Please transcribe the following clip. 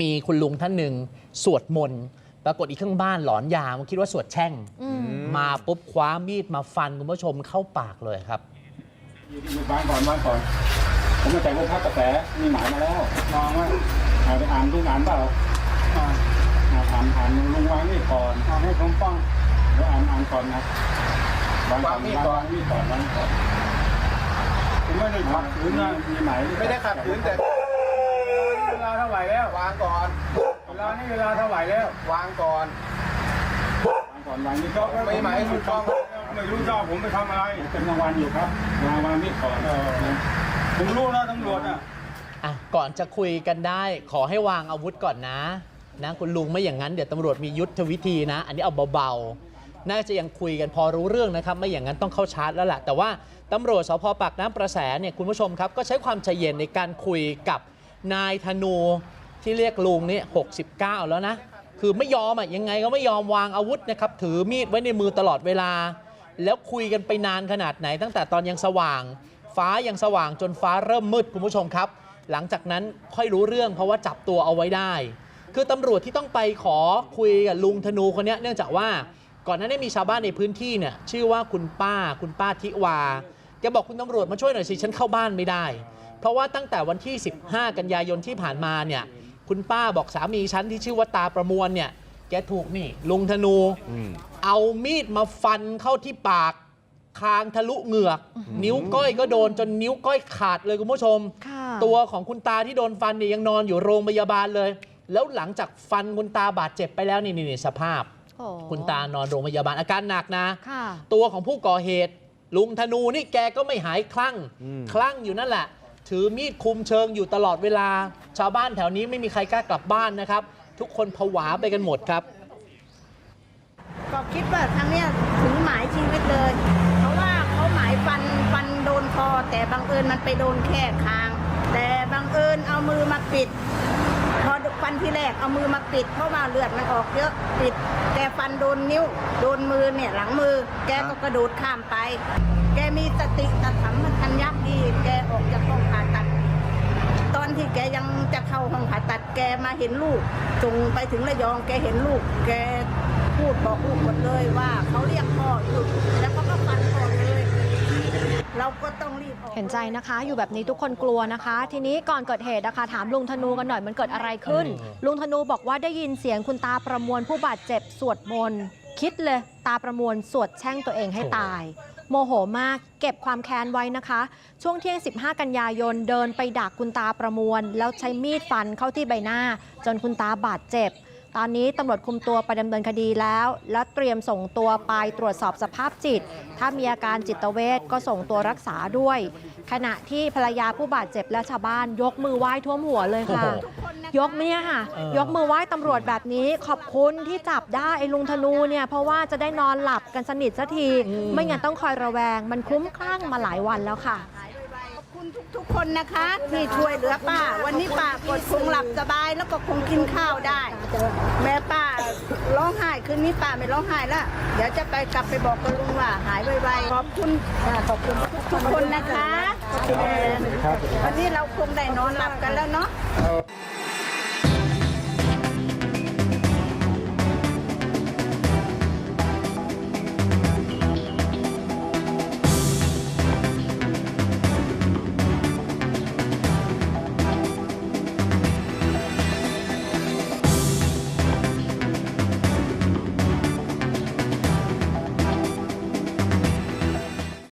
มีคุณลุงท่านหนึ่งสวดมนต์ปรากฏอีกข้างบ้านหลอนยามันคิดว่าสวดแช่งอืมมาปุ๊บคว้ามีดมาฟันคุณผู้ชมเข้าปากเลยครับอยู่ที่บ้านก่อนบ้านก่อน ผมมาจากโรงพักกระแสมีหมายมาแล้วมองว่าเอาไปอ่านลุงอ่านเปล่าอ่าอ่านอ่านลุงวางนี่ก่อนเอาให้ผมฟังเดี๋ยวอ่านอ่านก่อนนะวางก่อนวางก่อนนี่ก่อนวางก่อนผมไม่ได้ขัดขืนนะมีหมายไม่ได้ขัดขืนแต่ เวลาเท่าไหร่แล้ว วางก่อน เวลานี่เวลาเท่าไหร่แล้ว วางก่อน วางก่อนวางนี่ก็ไม่หมายถูกต้องไม่รู้เจ้าผมไปทำอะไรเป็นรางวัลอยู่ครับวางวางนี่ก่อนผมรู้นะตำรวจอะอะ ก่อนจะคุยกันได้ ขอให้วางอาวุธก่อนนะนะคุณลุงไม่อย่างนั้นเดี๋ยวตำรวจมียุทธวิธีนะ อันนี้เอาเบาๆ น่าจะยังคุยกันพอรู้เรื่องนะครับ ไม่อย่างนั้นต้องเข้าชาร์จแล้วแหละแต่ว่าตำรวจสพปากน้ำประแสเนี่ยคุณผู้ชมครับ ก็ใช้ความใจเย็นในการคุยกับ นายธนูที่เรียกลุงนี่69 แล้วนะ คือไม่ยอมอะยังไงก็ไม่ยอมวางอาวุธนะครับ ถือมีดไว้ในมือตลอดเวลา แล้วคุยกันไปนานขนาดไหน ตั้งแต่ตอนยังสว่าง ฟ้ายังสว่างจนฟ้าเริ่มมืดคุณผู้ชมครับ หลังจากนั้นค่อยรู้เรื่องเพราะว่าจับตัวเอาไว้ได้ คือตำรวจที่ต้องไปขอคุยกับลุงธนูคนนี้เนื่องจากว่าก่อนหน้านี้มีชาวบ้านในพื้นที่เนี่ยชื่อว่าคุณป้าคุณป้าทิวา แกบอกคุณตำรวจมาช่วยหน่อยสิฉันเข้าบ้านไม่ได้ เพราะว่าตั้งแต่วันที่ 15 กันยายนที่ผ่านมาเนี่ยคุณป้าบอกสามีฉันที่ชื่อว่าตาประมวลเนี่ยแกถูกนี่ลุงธนู เอามีดมาฟันเข้าที่ปากคางทะลุเหงือก นิ้วก้อยก็โดนจนนิ้วก้อยขาดเลยคุณผู้ชมค่ะตัวของคุณตาที่โดนฟันเนี่ยยังนอนอยู่โรงพยาบาลเลย แล้วหลังจากฟันคุณตาบาดเจ็บไปแล้วนี่นี่นี่สภาพโอ้คุณตานอนโรงพยาบาลอาการหนักนะค่ะตัวของผู้ก่อเหตุ ลุงธนูนี่แกก็ไม่หายคลั่ง คลั่งอยู่นั่นแหละ ถือมีดคุมเชิงอยู่ตลอดเวลา ชาวบ้านแถวนี้ไม่มีใครกล้ากลับบ้านนะครับ ทุกคนผวาไปกันหมดครับ ก็คิดว่าทางเนี้ยถึงหมายชีวิตเลย เพราะว่าเขาหมายฟันฟันโดนคอแต่บังเอิญมันไปโดนแค่คางแต่บังเอิญเอามือมาปิด พอฟัน ที่แรกเอามือมาปิดเพราะว่าเลือดมันออกเยอะปิดแต่ฟันโดนนิ้ว โดนมือเนี่ยหลังมือ แกก็กระโดดข้ามไป แกมีสติตะถมทันยักดีแกออกจากห้องผ่าตัด ตอนที่แกยังจะเข้าห้องผ่าตัดแกมาเห็นลูกส่งไปถึงระยองแกเห็นลูก แกพูดบอกลูกหมดเลยว่าเขาเรียกพ่ออยู่แล้วเขาก็ฟันพ่อเลย เราก็ต้องรีบออกเห็นใจนะคะ อยู่แบบนี้ทุกคนกลัวนะคะ ทีนี้ก่อนเกิดเหตุนะคะ ถามลุงธนูกันหน่อยมันเกิดอะไรขึ้นเออลุงธนูบอกว่าได้ยินเสียงคุณตาประมวลผู้บาดเจ็บสวดมนต์คิดเลยตาประมวลสวดแช่งตัวเองให้ตาย โมโหมากเก็บความแค้นไว้นะคะ ช่วงเที่ยง 15 กันยายนเดินไปดักคุณตาประมวล แล้วใช้มีดฟันเข้าที่ใบหน้า จนคุณตาบาดเจ็บ ตอนนี้ตำรวจคุมตัวไปดำเนินคดีแล้ว และเตรียมส่งตัวไปตรวจสอบสภาพจิต ถ้ามีอาการจิตเวชก็ส่งตัวรักษาด้วย ขณะที่ภรรยาผู้บาดเจ็บและชาวบ้านยกมือไหว้ท่วมหัวเลยค่ะโอ้โหยกเนี่ยค่ะเออยกมือไหว้ตำรวจแบบนี้ขอบคุณที่จับได้ไอ้ลุงธนูเนี่ยเพราะว่าจะได้นอนหลับกันสนิทสักที ไม่งั้นต้องคอยระแวง มันคลุ้มคลั่งมาหลายวันแล้วค่ะขอบ คุณทุกๆคนนะคะที่ช่วยเหลือป้า วันนี้ป้ากดคงหลับสบายแล้วก็คงกินข้าวได้ แม่ป้าร้องไห้คืนนี้ป้าไม่ร้องไห้แล้วเดี๋ยวจะไปกลับไปบอกกับลุงว่าหายไวๆขอบคุณขอบคุณทุกคนนะคะขอบคุณวันนี้เราคงได้นอนหลับกันแล้วเนาะ